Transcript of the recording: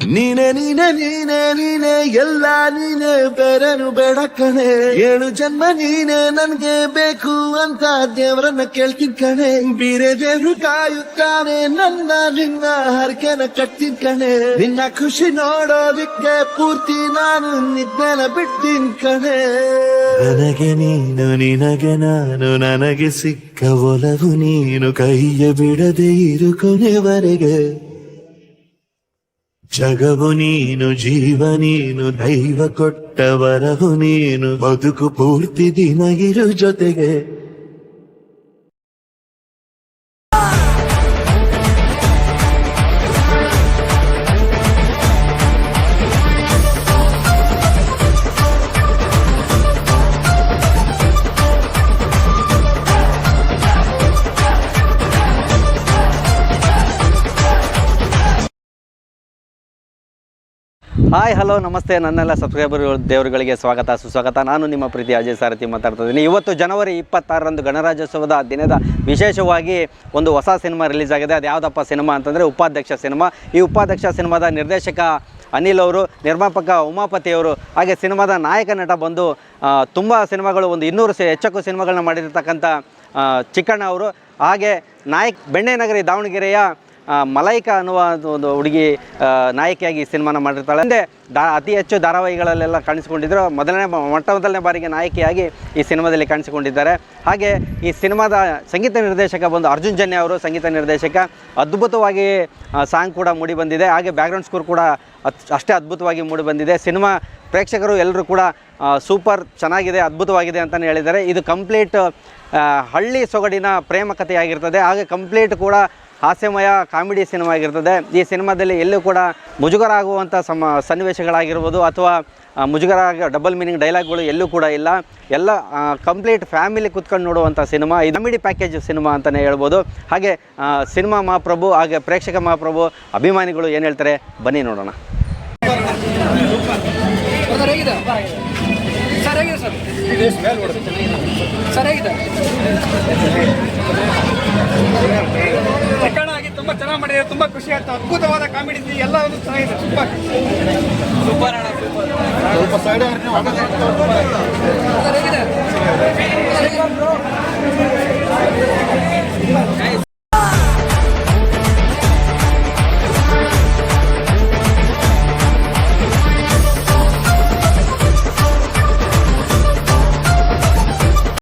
ನೀನೆ ನೀನೆ ನೀನೆ ನೀನೆ, ಎಲ್ಲ ನೀನೆ, ಬೇರೆನು ಬೇಡ ಕಣೆ. ಏಳು ಜನ್ಮ ನೀನೆ, ನನ್ಗೆ ಬೇಕು ಅಂತ ದೇವರನ್ನ ಕೇಳ್ತೀನಿ ಕಣೆ. ಬೀರೆ ದೇವ್ರು ಕಾಯುತ್ತಾನೆ, ನನ್ನ ನಿನ್ನ ಹರಕೆನ ಕಟ್ತೀನಿ ಕಣೆ. ನಿನ್ನ ಖುಷಿ ನೋಡೋದಿಕ್ಕೆ ಪೂರ್ತಿ ನಾನು ನಿದ್ದೆನ ಬಿಡ್ತೀನಿ ಕಣೆ. ನನಗೆ ನೀನು, ನಿನಗೆ ನಾನು, ನನಗೆ ಸಿಕ್ಕ ಒಲವು ನೀನು ಕೈಯ ಬಿಡದೆ ಇರು ಕೊನೆವರೆಗೆ. ಜಗವು ನೀನು ಜೀವ ನೀನು ದೈವ ಕೊಟ್ಟ ವರವು ನೀನು ಬದುಕು ಪೂರ್ತಿ ದಿನ ಇರು ಜೊತೆಗೆ. ಹಾಯ್, ಹಲೋ, ನಮಸ್ತೆ. ನನ್ನೆಲ್ಲ ಸಬ್ಸ್ಕ್ರೈಬರ್ ದೇವರುಗಳಿಗೆ ಸ್ವಾಗತ, ಸುಸ್ವಾಗತ. ನಾನು ನಿಮ್ಮ ಪ್ರೀತಿ ಅಜಯ್ ಸಾರಥಿ ಮಾತಾಡ್ತಾ ಇದ್ದೀನಿ. ಇವತ್ತು ಜನವರಿ ಇಪ್ಪತ್ತಾರರಂದು ಗಣರಾಜ್ಯೋತ್ಸವದ ದಿನದ ವಿಶೇಷವಾಗಿ ಒಂದು ಹೊಸ ಸಿನಿಮಾ ರಿಲೀಸ್ ಆಗಿದೆ. ಅದು ಯಾವುದಪ್ಪ ಸಿನಿಮಾ ಅಂತಂದರೆ ಉಪಾಧ್ಯಕ್ಷ ಸಿನಿಮಾ. ಈ ಉಪಾಧ್ಯಕ್ಷ ಸಿನಿಮಾದ ನಿರ್ದೇಶಕ ಅನಿಲ್ ಅವರು, ನಿರ್ಮಾಪಕ ಉಮಾಪತಿ ಅವರು, ಹಾಗೆ ಸಿನಿಮಾದ ನಾಯಕ ನಟ ಬಂದು ತುಂಬ ಸಿನಿಮಾಗಳು, ಒಂದು ಇನ್ನೂರು ಹೆಚ್ಚಕ್ಕೂ ಸಿನಿಮಾಗಳನ್ನ ಮಾಡಿರ್ತಕ್ಕಂಥ ಚಿಕ್ಕಣ್ಣ ಅವರು. ಹಾಗೆ ನಾಯಕ್ ಬೆಣ್ಣೆನಗರಿ ದಾವಣಗೆರೆಯ ಮಲೈಕಾ ಅನ್ನುವ ಒಂದು- ಹುಡುಗಿ ನಾಯಕಿಯಾಗಿ ಈ ಸಿನಿಮಾನ ಮಾಡಿರ್ತಾಳೆ. ಹಿಂದೆ ದಾ ಅತಿ ಹೆಚ್ಚು ಧಾರಾವಾಹಿಗಳಲ್ಲೆಲ್ಲ ಕಾಣಿಸಿಕೊಂಡಿದ್ದರು ಮೊದಲನೇ ಮೊಟ್ಟ ಮೊದಲನೇ ಬಾರಿಗೆ ನಾಯಕಿಯಾಗಿ ಈ ಸಿನಿಮಾದಲ್ಲಿ ಕಾಣಿಸಿಕೊಂಡಿದ್ದಾರೆ. ಹಾಗೆ ಈ ಸಿನಿಮಾದ ಸಂಗೀತ ನಿರ್ದೇಶಕ ಬಂದು ಅರ್ಜುನ್ ಜನ್ಯ ಅವರು ಸಂಗೀತ ನಿರ್ದೇಶಕ. ಅದ್ಭುತವಾಗಿ ಸಾಂಗ್ ಕೂಡ ಮೂಡಿ ಬಂದಿದೆ. ಹಾಗೆ ಬ್ಯಾಕ್ಗ್ರೌಂಡ್ ಸ್ಕೋರ್ ಕೂಡ ಅಷ್ಟೇ ಅದ್ಭುತವಾಗಿ ಮೂಡಿ ಬಂದಿದೆ. ಸಿನಿಮಾ ಪ್ರೇಕ್ಷಕರು ಎಲ್ಲರೂ ಕೂಡ ಸೂಪರ್ ಚೆನ್ನಾಗಿದೆ, ಅದ್ಭುತವಾಗಿದೆ ಅಂತಲೇ ಹೇಳಿದ್ದಾರೆ. ಇದು ಕಂಪ್ಲೀಟ್ ಹಳ್ಳಿ ಸೊಗಡಿನ ಪ್ರೇಮ ಕಥೆಯಾಗಿರ್ತದೆ. ಹಾಗೆ ಕಂಪ್ಲೀಟ್ ಕೂಡ ಹಾಸ್ಯಮಯ ಕಾಮಿಡಿ ಸಿನಿಮಾ ಆಗಿರ್ತದೆ ಈ ಸಿನಿಮಾದಲ್ಲಿ ಎಲ್ಲೂ ಕೂಡ ಮುಜುಗರ ಆಗುವಂಥ ಸಮ ಸನ್ನಿವೇಶಗಳಾಗಿರ್ಬೋದು ಅಥವಾ ಮುಜುಗರ ಡಬಲ್ ಮೀನಿಂಗ್ ಡೈಲಾಗ್ಗಳು ಎಲ್ಲೂ ಕೂಡ ಇಲ್ಲ. ಎಲ್ಲ ಕಂಪ್ಲೀಟ್ ಫ್ಯಾಮಿಲಿ ಕುತ್ಕೊಂಡು ನೋಡುವಂಥ ಸಿನಿಮಾ. ಇದು ಕಾಮಿಡಿ ಪ್ಯಾಕೇಜ್ ಸಿನಿಮಾ ಅಂತಲೇ ಹೇಳ್ಬೋದು. ಹಾಗೆ ಸಿನಿಮಾ ಮಹಾಪ್ರಭು ಹಾಗೆ ಪ್ರೇಕ್ಷಕ ಮಹಾಪ್ರಭು ಅಭಿಮಾನಿಗಳು ಏನು ಹೇಳ್ತಾರೆ? ಬನ್ನಿ ನೋಡೋಣ. ಸರ್ ಆಯ್ತು ಅದ್ಭುತವಾದ ಕಾಮಿಡಿ ಎಲ್ಲ ಒಂದು ಚೆನ್ನಾಗಿದೆ ಸೂಪರ್. Super super.